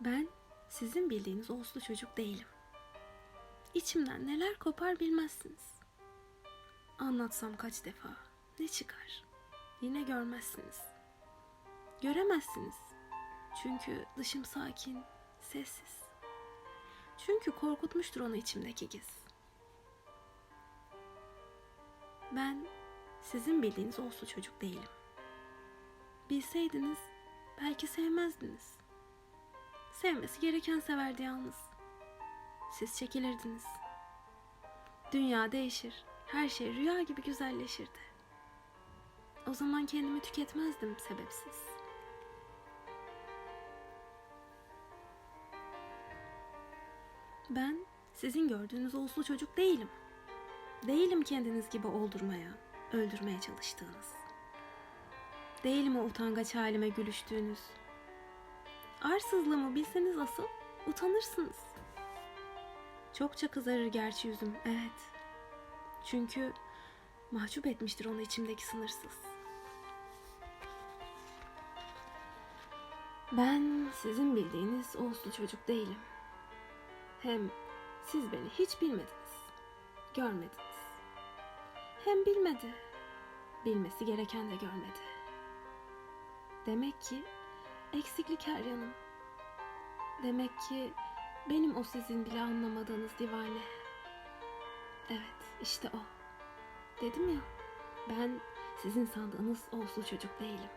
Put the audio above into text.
Ben sizin bildiğiniz o uslu çocuk değilim. İçimden neler kopar bilmezsiniz. Anlatsam kaç defa ne çıkar? Yine görmezsiniz. Göremezsiniz. Çünkü dışım sakin, sessiz. Çünkü korkutmuştur onu içimdeki giz. Ben sizin bildiğiniz o uslu çocuk değilim. Bilseydiniz belki sevmezdiniz. Sevmesi gereken severdi yalnız. Siz çekilirdiniz. Dünya değişir. Her şey rüya gibi güzelleşirdi. O zaman kendimi tüketmezdim sebepsiz. Ben sizin gördüğünüz o uslu çocuk değilim. Değilim kendiniz gibi oldurmaya, öldürmeye çalıştığınız. Değilim o utangaç halime gülüştüğünüz. Arsızlığımı bilseniz asıl utanırsınız. Çokça kızarır gerçi yüzüm, evet. Çünkü mahcup etmiştir onu içimdeki sınırsız. Ben sizin bildiğiniz o uslu çocuk değilim. Hem siz beni hiç bilmediniz, görmediniz. Hem bilmedi, bilmesi gereken de görmedi. Demek ki eksiklik her yanım. Demek ki benim o sizin bile anlamadığınız divane. Evet, işte o. Dedim ya, ben sizin sandığınız o uslu çocuk değilim.